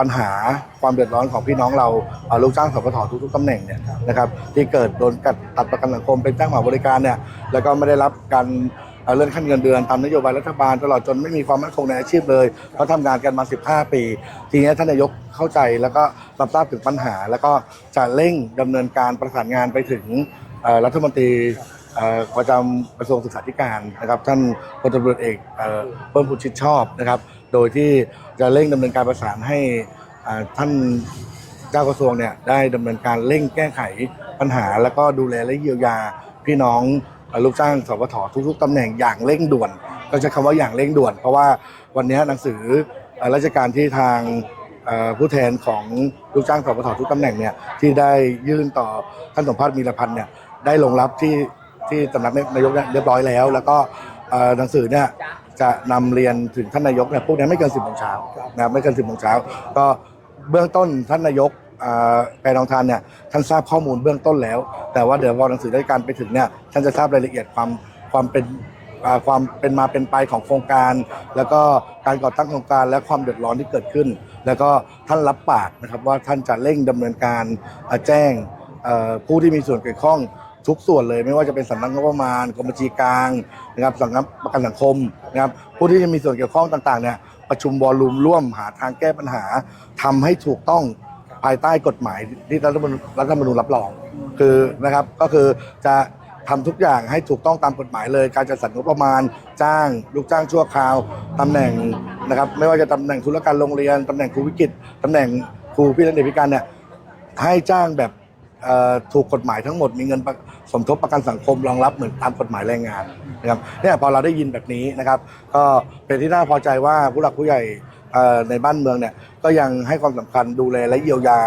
ปัญหาความเดือดร้อนของพี่น้องเราอ่อลูกจ้างสปททุกๆตำแหน่งเนี่ยนะครับที่เกิดโดนกัดตัดประกันสังคมเป็นจ้างหมาบริการเนี่ยแล้วก็ไม่ได้รับการเลื่อนขั้นเงินเดือนตามนโยบายรัฐบาลตลอดจนไม่มีความมั่นคงในอาชีพเลยเขาทำงานกันมา 15 ปี ทีนี้ท่านนายกเข้าใจแล้วก็รับทราบถึงปัญหา แล้วก็จะเร่งดำเนินการประสานงานไปถึงรัฐมนตรีประจำกระทรวงศึกษาธิการนะครับท่านพลตำรวจเอกเอ่อเพิ่มพูนชิดชอบนะครับ โดยที่จะเร่งดำเนินการประสานให้ท่านเจ้ากระทรวงเนี่ยได้ดำเนินการเร่งแก้ไขปัญหา แล้วก็ดูแลและเยียวยาพี่น้องลูกจ้างสปททุกๆตำแหน่งอย่างเร่งด่วน ก็ใช้คำว่าอย่างเร่งด่วน เพราะว่าวันนี้หนังสือราชการที่ทางผู้แทนของลูกจ้างสปททุกตำแหน่งเนี่ยที่ได้ยื่นต่อท่านสมภาพมีรพันธ์เนี่ยได้ลงรับที่ที่สำนักนายกเรียบร้อยแล้ว แล้วก็หนังสือเนี่ย จะนำเรียนถึงท่านนายกเนี่ยพวกนี้ไม่เกินสิบโมงเช้านะครับไม่เกินสิบโมงเช้าก็เบื้องต้นท่านนายกอ่าแปรนองทานเนี่ยท่านทราบข้อมูลเบื้องต้นแล้ว แต่ว่าเดี๋ยวพอหนังสือราชการไปถึงเนี่ยท่านจะทราบรายละเอียดความความเป็นอ่าความเป็นมาเป็นไปของโครงการ แล้วก็การก่อตั้งโครงการและความเดือดร้อนที่เกิดขึ้น แล้วก็ท่านรับปากนะครับว่าท่านจะเร่งดำเนินการอ่าแจ้งเอ่อผู้ที่มีส่วนเกี่ยวข้อง ทุกส่วนเลยไม่ว่าจะเป็นสำนักงบประมาณกรมบัญชีกลางนะครับสำนักประกันสังคมนะครับผู้ที่จะมีส่วนเกี่ยวข้องต่างๆเนี่ยประชุมวอลลุ่มร่วมหาทางแก้ปัญหาทำให้ถูกต้องภายใต้กฎหมายที่รัฐธรรมนูญรัฐธรรมนูญรับรองคือนะครับก็คือจะทำทุกอย่างให้ถูกต้องตามกฎหมายเลย การจัดสรรงบประมาณจ้าง ลูกจ้างชั่วคราวตำแหน่งนะครับไม่ว่าจะตำแหน่งธุรการโรงเรียนตำแหน่งครูวิกฤตตำแหน่งครูพี่เลี้ยงเด็กพิการเนี่ยให้จ้างแบบ ถูกกฎหมายทั้งหมดมีเงินสมทบประกันสังคมรองรับเหมือนตามกฎหมายแรงงานนะครับเนี่ยพอเราได้ยินแบบนี้นะครับ ก็เป็นที่น่าพอใจว่าผู้หลักผู้ใหญ่ในบ้านเมืองเนี่ยก็ยังให้ความสำคัญดูแลและเยียวยา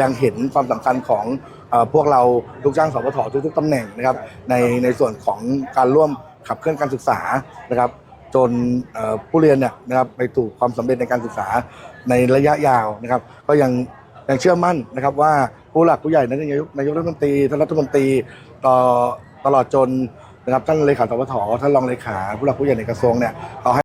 ยังเห็นความสำคัญของอพวกเราลูกจ้างสปททุกๆตำแหน่งนะครับ ในในส่วนของการร่วมขับเคลื่อนการศึกษานะครับ จนผู้เรียนเนี่ยนะครับไปถูกความสำเร็จในการศึกษาในระยะยาวนะครับ ก็ยังยังเชื่อมั่นนะครับว่า ผู้หลักผู้ใหญ่นั้นนายกนายกรัฐมนตรีท่านรัฐมนตรีต่อตลอดจนนะครับท่านเลขาสวทท่านรองเลขาผู้หลักผู้ใหญ่ในกระทรวงเนี่ยเขาให้